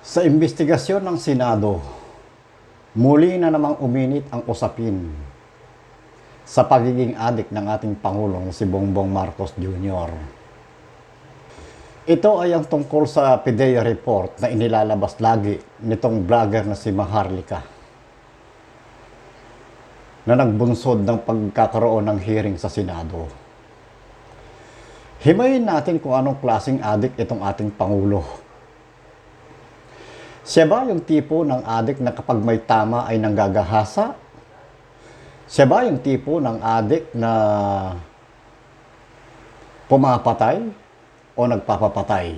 Sa investigasyon ng Senado, muli na namang uminit ang usapin sa pagiging adik ng ating Pangulong si Bongbong Marcos Jr. Ito ay ang tungkol sa PDEA report na inilalabas lagi nitong vlogger na si Maharlika na nagbunsod ng pagkakaroon ng hearing sa Senado. Himayin natin kung anong klaseng adik itong ating Pangulo. Siya ba yung tipo ng adik na kapag may tama ay nanggagahasa? Siya ba yung tipo ng adik na pumapatay o nagpapapatay?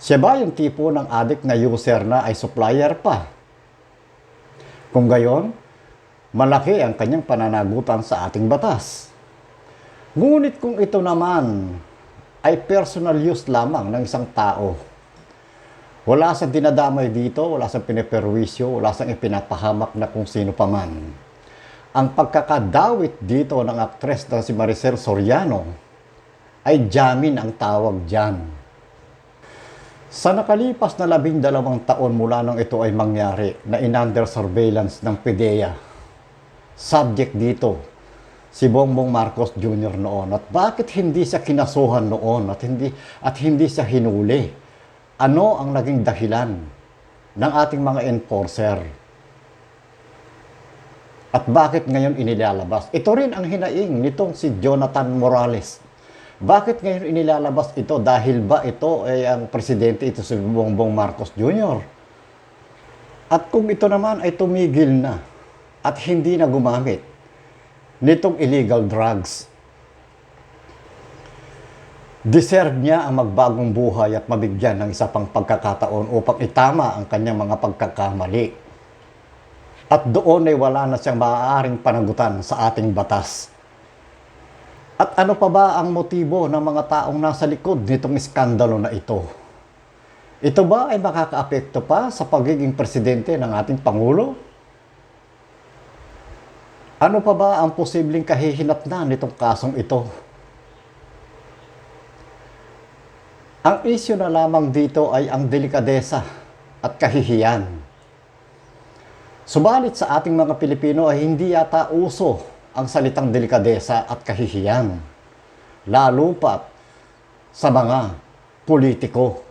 Siya ba yung tipo ng adik na user na ay supplier pa? Kung gayon, malaki ang kanyang pananagutan sa ating batas. Ngunit kung ito naman ay personal use lamang ng isang tao, wala sa dinadamay dito, wala sa piniperwisyo, wala sa ipinapahamak na kung sino pa man. Ang pagkakadawit dito ng aktres na si Maricel Soriano ay jamin ang tawag dyan. Sa nakalipas na labing dalawang taon mula nang ito ay mangyari na in-under surveillance ng PDEA, subject dito si Bongbong Marcos Jr. noon at bakit hindi siya kinasuhan noon at hindi at hindi siya hinuli ano ang naging dahilan ng ating mga enforcer at bakit ngayon inilalabas ito rin ang hinaing nitong si Jonathan Morales bakit ngayon inilalabas ito dahil ba ito ay ang presidente ito si Bongbong Marcos Jr. at kung ito naman ay tumigil na at hindi na gumamit nitong illegal drugs. Deserve niya ang magbagong buhay at mabigyan ng isa pang pagkakataon upang itama ang kanyang mga pagkakamali. At doon ay wala na siyang maaaring panagutan sa ating batas. At ano pa ba ang motibo ng mga taong nasa likod nitong iskandalo na ito? Ito ba ay makakaapekto pa sa pagiging presidente ng ating Pangulo? Ano pa ba ang posibleng kahihinatnan nitong kasong ito? Ang isyu na lamang dito ay ang delikadesa at kahihiyan. Subalit sa ating mga Pilipino ay hindi yata uso ang salitang delikadesa at kahihiyan. Lalo pat sa mga politiko.